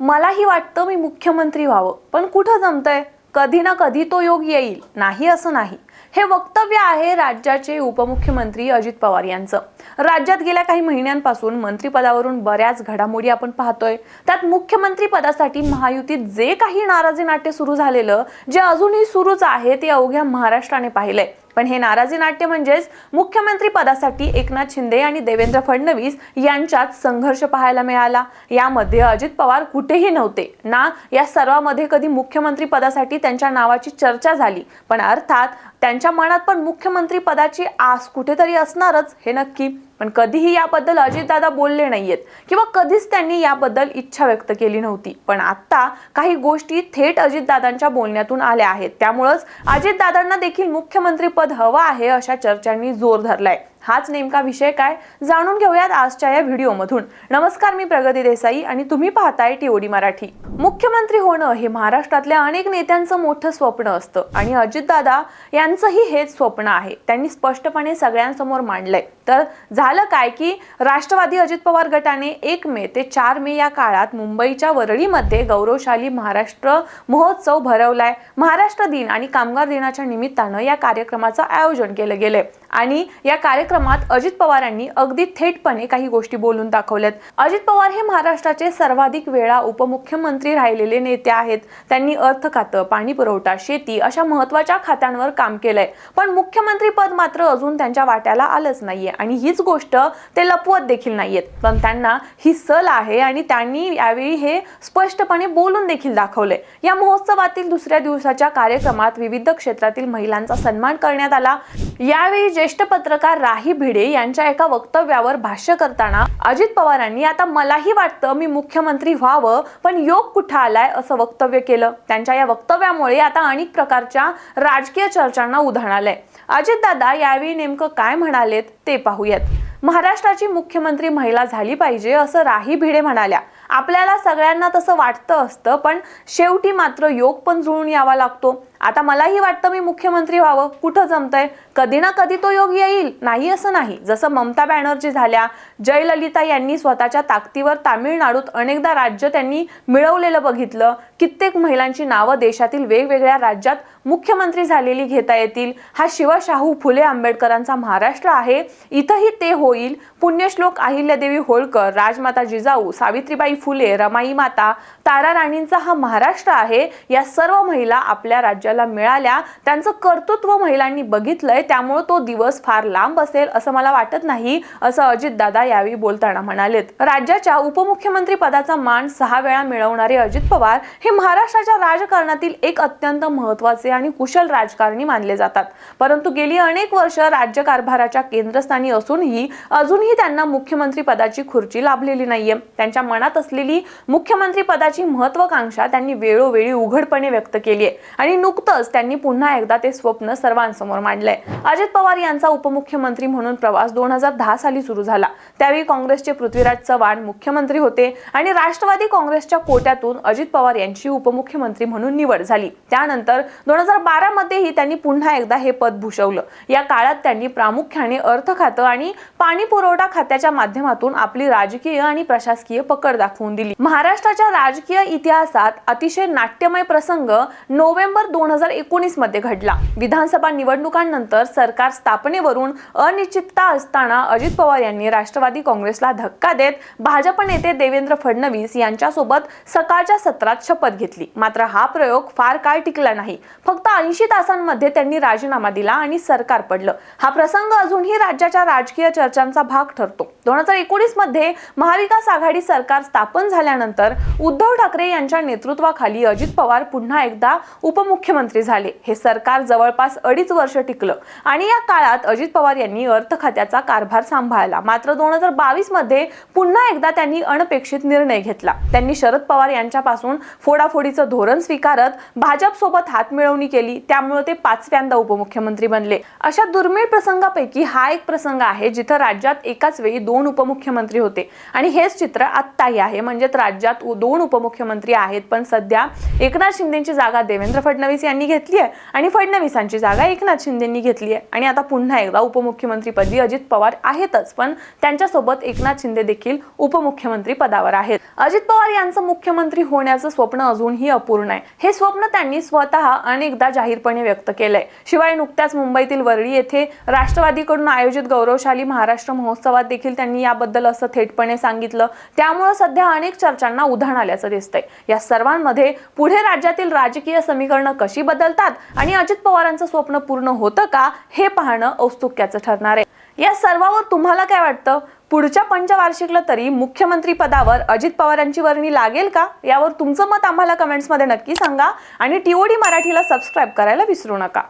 मलाही वाटतं मी मुख्यमंत्री व्हावं. पण कुठं जमतंय? कधी ना कधी तो योग येईल. नाही असं नाही. हे वक्तव्य आहे राज्याचे उपमुख्यमंत्री अजित पवार यांचं. राज्यात गेल्या काही महिन्यांपासून मंत्रिपदावरून बऱ्याच घडामोडी आपण पाहतोय. त्यात मुख्यमंत्री पदासाठी महायुतीत जे काही नाराजी नाट्य सुरू झालेलं जे अजूनही सुरूच आहे ते अवघ्या महाराष्ट्राने पाहिलंय. पण हे नाराजी नाट्य म्हणजेच मुख्यमंत्री पदासाठी एकनाथ शिंदे आणि देवेंद्र फडणवीस यांच्यात संघर्ष पाहायला मिळाला. यामध्ये अजित पवार कुठेही नव्हते. ना या सर्वामध्ये कधी मुख्यमंत्री पदासाठी त्यांच्या नावाची चर्चा झाली पण अर्थात त्यांच्या मनात पण मुख्यमंत्री पदाची आस कुठेतरी असणारच हे नक्की. पण कधीही याबद्दल अजितदादा बोलले नाहीयेत किंवा कधीच त्यांनी याबद्दल इच्छा व्यक्त केली नव्हती. पण आता काही गोष्टी थेट अजितदादांच्या बोलण्यातून आल्या आहेत. त्यामुळंच अजितदादांना देखील मुख्यमंत्री पद हवं आहे अशा चर्चांनी जोर धरलाय. हाच नेमका विषय काय जाणून घेऊयात आजच्या या व्हिडिओमधून. नमस्कार मी प्रगती देसाई आणि तुम्ही पाहताय टीओडी मराठी. मुख्यमंत्री होणं हे महाराष्ट्रातल्या अनेक नेत्यांचं मोठं स्वप्न असतं आणि अजितदादा यांचंही हेच स्वप्न आहे. त्यांनी स्पष्टपणे सगळ्यांसमोर मांडलंय. तर झालं काय की राष्ट्रवादी अजित पवार गटाने एक मे ते चार मे या काळात मुंबईच्या वरळीमध्ये गौरवशाली महाराष्ट्र महोत्सव भरवलाय. महाराष्ट्र दिन आणि कामगार दिनाच्या निमित्तानं या कार्यक्रमाचं आयोजन केलं गेलंय. आणि या कार्यक्रमात अजित पवारांनी अगदी थेटपणे काही गोष्टी बोलून दाखवल्यात. अजित पवार हे महाराष्ट्राचे सर्वाधिक वेळा उपमुख्यमंत्री राहिलेले नेते आहेत. त्यांनी अर्थ खातं पाणी पुरवठा शेती अशा महत्त्वाच्या खात्यांवर काम केलंय. पण मुख्यमंत्री पद मात्र अजून त्यांच्या वाट्याला आलंच नाहीये आणि हीच गोष्ट ते लपवत देखील नाहीयेत. पण त्यांना ही सल आहे आणि त्यांनी यावेळी हे स्पष्टपणे बोलून देखील दाखवलंय. या महोत्सवातील दुसऱ्या दिवसाच्या कार्यक्रमात विविध क्षेत्रातील महिलांचा सन्मान करण्यात आला. यावेळी ज्येष्ठ पत्रकार राही भिडे यांच्या एका वक्तव्यावर भाष्य करताना अजित पवारांनी आता मलाही वाटतं मी मुख्यमंत्री व्हावं पण योग कुठं आलाय? असं वक्तव्य केलं. त्यांच्या या वक्तव्यामुळे आता अनेक प्रकारच्या राजकीय चर्चांना उधाण आलंय. अजितदादा यावेळी नेमकं काय म्हणालेत ते पाहूयात. महाराष्ट्राची मुख्यमंत्री महिला झाली पाहिजे असं राही भिडे म्हणाल्या. आपल्याला सगळ्यांना तसं वाटतं असतं पण शेवटी मात्र योग पण जुळून यावा लागतो. आता मलाही वाटतं मी मुख्यमंत्री व्हावं. कुठं जमतंय? कधी ना कधी तो योग येईल. नाही असं नाही. जसं ममता बॅनर्जी झाल्या जयललिता यांनी स्वतःच्या ताकदीवर तामिळनाडूत अनेकदा राज्य त्यांनी मिळवलेलं बघितलं. कित्येक महिलांची नावं देशातील वेगवेगळ्या राज्यात मुख्यमंत्री झालेली घेता येतील. हा शिवशाहू फुले आंबेडकरांचा महाराष्ट्र आहे. इथंही ते होईल. पुण्यश्लोक अहिल्यादेवी होळकर राजमाता जिजाऊ सावित्रीबाई फुले रमाई माता तारा राणींचा हा महाराष्ट्र आहे. या सर्व महिला आपल्या राज्याला मिळाल्या. त्यांचं कर्तृत्व महिलांनी बघितलंय. त्यामुळे तो दिवस फार लांब असेल असं मला वाटत नाही असं अजित दादा यावेळी बोलताना म्हणालेत. राज्याच्या उपमुख्यमंत्री पदाचा मान सहा वेळा मिळवणारे अजित पवार हे महाराष्ट्राच्या राजकारणातील एक अत्यंत महत्त्वाचे आणि कुशल राजकारणी मानले जातात. परंतु गेली अनेक वर्ष राज्यकारभाराच्या केंद्रस्थानी असूनही अजूनही त्यांना मुख्यमंत्री पदाची खुर्ची लाभलेली नाहीये. त्यांच्या मनात असलेली मुख्यमंत्री पदाची महत्वाकांक्षा त्यांनी वेळोवेळी उघडपणे व्यक्त केली आहे आणि नुकतंच त्यांनी पुन्हा एकदा ते स्वप्न सर्वांसमोर मांडलंय. अजित पवार यांचा उपमुख्यमंत्री म्हणून प्रवास दोन हजार दहा साली सुरू झाला. त्यावेळी काँग्रेसचे पृथ्वीराज चव्हाण मुख्यमंत्री होते आणि राष्ट्रवादी काँग्रेसच्या कोट्यातून अजित पवार यांची उपमुख्यमंत्री म्हणून निवड झाली. त्यानंतर दोन हजार बारा मध्येही त्यांनी पुन्हा एकदा हे पद भूषवलं. या काळात त्यांनी प्रामुख्याने अर्थ खातं आणि पाणी पुरवठा खात्याच्या माध्यमातून आपली राजकीय आणि प्रशासकीय पकड दाखवून दिली. महाराष्ट्राच्या राजकीय इतिहासात अतिशय नाट्यमय प्रसंग नोव्हेंबर दोन हजार एकोणीसमध्ये घडला. विधानसभा निवडणुकांनंतर सरकार स्थापनेवरून अनिश्चितता असताना अजित पवार यांनी राष्ट्रवादी काँग्रेसला धक्का देत भाजप नेते देवेंद्र फडणवीस यांच्यासोबत सकाळच्या सत्रात शपथ घेतली. मात्र हा प्रयोग फार काळ टिकला नाही. फक्त ऐंशी तासांमध्ये त्यांनी राजीनामा दिला आणि सरकार पडलं. हा प्रसंग अजूनही राज्याच्या राजकीय चर्चांचा भाग ठरतो. दोन हजार एकोणीसमध्ये महाविकास आघाडी सरकार स्थापन झाल्यानंतर उद्धव ठाकरे यांच्या नेतृत्वाखाली अजित पवार पुन्हा एकदा उपमुख्यमंत्री झाले. हे सरकार जवळपास अडीच वर्ष टिकलं आणि या काळात अजित पवार यांनी अर्थ खात्याचा कारभार सांभाळला. मात्र दोन हजार बावीसमध्ये पुन्हा एकदा त्यांनी अनपेक्षित निर्णय घेतला. त्यांनी शरद पवार यांच्यापासून फोडाफोडीचं धोरण स्वीकारत भाजपसोबत हात मिळवून मिळवणी केली त्यामुळे ते पाचव्यांदा उपमुख्यमंत्री बनले. अशा दुर्मिळ प्रसंगापैकी हा एक प्रसंग आहे जिथं राज्यात एकाच वेळी दोन उपमुख्यमंत्री होते. आणि हेच चित्र आत्ताही आहे म्हणजेच राज्यात दोन उपमुख्यमंत्री आहेत पण सध्या एकनाथ शिंदेची जागा देवेंद्र फडणवीस यांनी घेतली आहे आणि फडणवीसांची जागा एकनाथ शिंदेंनी घेतली आहे. आणि आता पुन्हा एकदा उपमुख्यमंत्रीपदी अजित पवार आहेतच पण त्यांच्यासोबत एकनाथ शिंदे देखील उपमुख्यमंत्री पदावर आहेत. अजित पवार यांचं मुख्यमंत्री होण्याचं स्वप्न अजूनही अपूर्ण आहे. हे स्वप्न त्यांनी स्वतः अनेकदा जाहीरपणे व्यक्त केलंय. शिवाय नुकत्याच मुंबईतील वरळी येथे राष्ट्रवादीकडून आयोजित गौरवशाली महाराष्ट्र महोत्सवात देखील त्यांनी याबद्दल असं थेटपणे सांगितलं. त्यामुळे सध्या अनेक चर्चांना उधाण आल्याचं दिसतंय. या सर्वांमध्ये पुढे राज्यातील राजकीय समीकरणं कशी बदलतात आणि अजित पवारांचं स्वप्न पूर्ण होतं का हे पाहणं औत्सुक्याचं ठरणार आहे. या सर्वावर तुम्हाला काय वाटतं? पुढच्या पंचवार्षिकला तरी मुख्यमंत्री पदावर अजित पवारांची वर्णी लागेल का? यावर तुमचं मत आम्हाला कमेंट्समध्ये नक्की सांगा आणि टीओडी मराठीला सबस्क्राईब करायला विसरू नका.